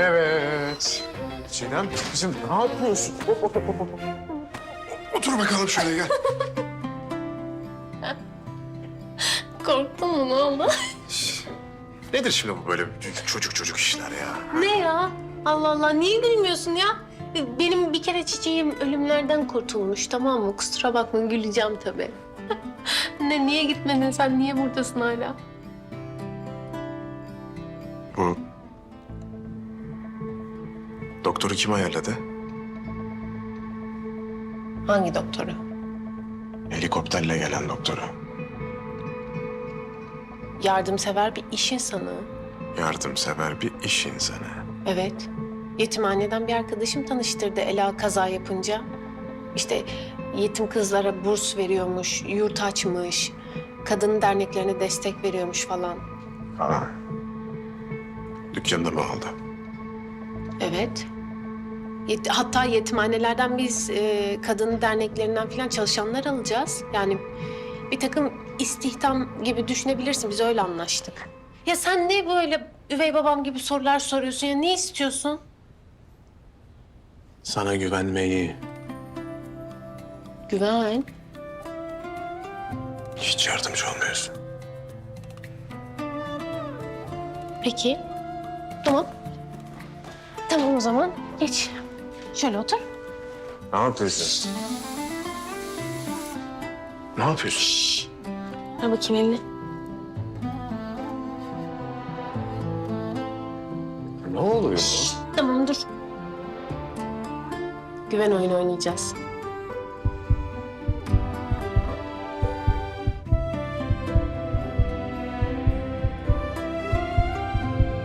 Evet. Çiğdem kızım ne yapıyorsun? Hop, hop, hop, hop, hop. Otur bakalım şöyle gel. Korktun mu ne oldu? Nedir şimdi bu böyle çocuk çocuk işler ya? ne ya? Allah Allah niye gülmüyorsun ya? Benim bir kere çiçeğim ölümlerden kurtulmuş tamam mı? Kusura bakma güleceğim tabii. ne niye gitmedin sen? Niye buradasın hala? Bu... Doktoru kim ayarladı? Hangi doktoru? Helikopterle gelen doktoru. Yardımsever bir iş insanı. Yardımsever bir iş insanı. Evet. Yetimhaneden bir arkadaşım tanıştırdı Ela kaza yapınca. İşte yetim kızlara burs veriyormuş, yurt açmış, kadın derneklerine destek veriyormuş falan. Aa. Dükkanında mı aldı? Evet. Yet- hatta yetimhanelerden biz e, kadın derneklerinden falan çalışanlar alacağız. Yani bir takım istihdam gibi düşünebilirsin. Biz öyle anlaştık. Ya sen ne böyle üvey babam gibi sorular soruyorsun ya? Ne istiyorsun? Sana güvenmeyi, Güven. hiç yardımcı olmuyorsun. Peki. Tamam. Tamam o zaman geç. Şöyle otur. Ne yapıyorsun? Ne yapıyorsun? Ver bakayım elini. Ne oluyor? Tamam dur. Güven oyunu oynayacağız.